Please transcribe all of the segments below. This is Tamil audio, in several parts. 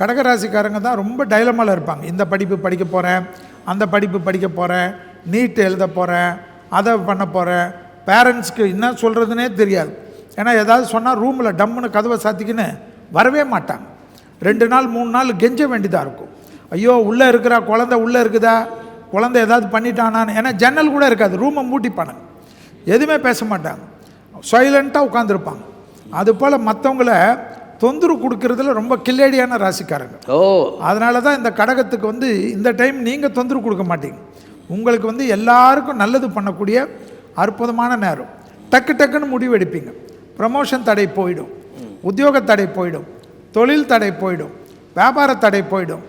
கடகராசிக்காரங்க தான் ரொம்ப டைலமாவில் இருப்பாங்க. இந்த படிப்பு படிக்க போகிறேன் அந்த படிப்பு படிக்க போகிறேன் நீட் எழுத போகிறேன் அதை பண்ண போகிறேன் பேரண்ட்ஸ்க்கு என்ன சொல்கிறதுனே தெரியாது. ஏன்னா ஏதாவது சொன்னால் ரூமில் டம்முன்னு கதவை சாத்திக்கின்னு வரவே மாட்டாங்க. ரெண்டு நாள் மூணு நாள் கெஞ்ச வேண்டியதாக இருக்கும். ஐயோ உள்ளே இருக்கிறா குழந்தை உள்ளே இருக்குதா? குழந்தை ஏதாவது பண்ணிட்டானான்னு. ஏன்னா ஜன்னல் கூட இருக்காது. ரூமை மூட்டிப்பானுங்க எதுவுமே பேச மாட்டாங்க. சைலண்ட்டாக உட்காந்துருப்பாங்க அதுபோல் மற்றவங்கள தொந்தரவு கொடுக்கறதுல ரொம்ப கில்லேடியான ராசிக்காரங்க. ஓ. அதனால தான் இந்த கடகத்துக்கு வந்து இந்த டைம் நீங்கள் தொந்தரவு கொடுக்க மாட்டீங்க. உங்களுக்கு வந்து எல்லாருக்கும் நல்லது பண்ணக்கூடிய அற்புதமான நேரம். டக்கு டக்குன்னு முடிவு எடுப்பீங்க. ப்ரமோஷன் தடை போயிடும். உத்தியோக தடை போயிடும். தொழில் தடை போயிடும். வியாபார தடை போயிடும்.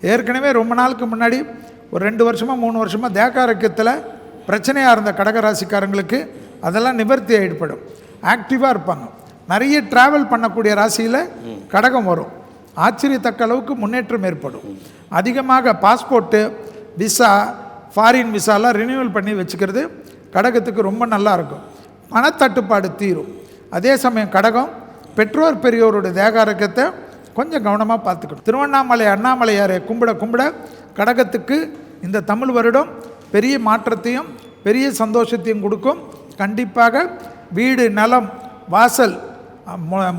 ஏற்கனவே ரொம்ப நாளுக்கு முன்னாடி ஒரு ரெண்டு வருஷமாக மூணு வருஷமாக தேக்காரக்கத்தில் பிரச்சனையாக இருந்த கடகராசிக்காரங்களுக்கு அதெல்லாம் நிவர்த்தி ஏற்படும் ஆக்டிவாக இருப்பாங்க. நிறைய ட்ராவல் பண்ணக்கூடிய ராசியில் கடகம் வரும். ஆச்சரியத்தக்க அளவுக்கு முன்னேற்றம் ஏற்படும். அதிகமாக பாஸ்போர்ட்டு விசா ஃபாரின் விசாலாம் ரினியூவல் பண்ணி வச்சுக்கிறது கடகத்துக்கு ரொம்ப நல்லா இருக்கும். பணத்தட்டுப்பாடு தீரும். அதே சமயம் கடகம் பெற்றோர் பெரியோருடைய தேகாரக்கத்தை கொஞ்சம் கவனமாக பார்த்துக்கணும். திருவண்ணாமலை அண்ணாமலையாரை கும்பிட கும்பிட கடகத்துக்கு இந்த தமிழ் வருடம் பெரிய மாற்றத்தையும் பெரிய சந்தோஷத்தையும் கொடுக்கும். கண்டிப்பாக வீடு நலம் வாசல்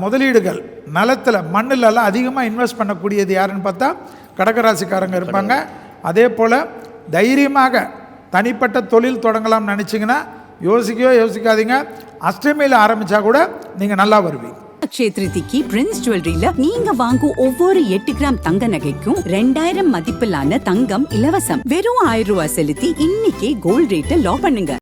முதலீடுகள். நிலத்தில் மண்ணிலலாம் அதிகமாக இன்வெஸ்ட் பண்ணக்கூடியது யாருன்னு பார்த்தா கடகராசிக்காரங்க இருப்பாங்க. அதே போல் தைரியமாக தனிப்பட்ட தொழில் தொடங்கலாம்னு நினச்சிங்கன்னா யோசிக்கவே யோசிக்காதீங்க. அஷ்டமியில் ஆரம்பித்தா கூட நீங்கள் நல்லா வருவீங்க. க்ஷேத்ரிதிக்கு பிரின்ஸ் ஜுவல்லரியில நீங்க வாங்கும் ஒவ்வொரு எட்டு கிராம் தங்க நகைக்கும் ரெண்டாயிரம் மதிப்பிலான தங்கம் இலவசம். வெறும் ஆயிரம் ரூபாய் செலுத்தி இன்னைக்கே கோல்ட் ரேட்டை லா பண்ணுங்க.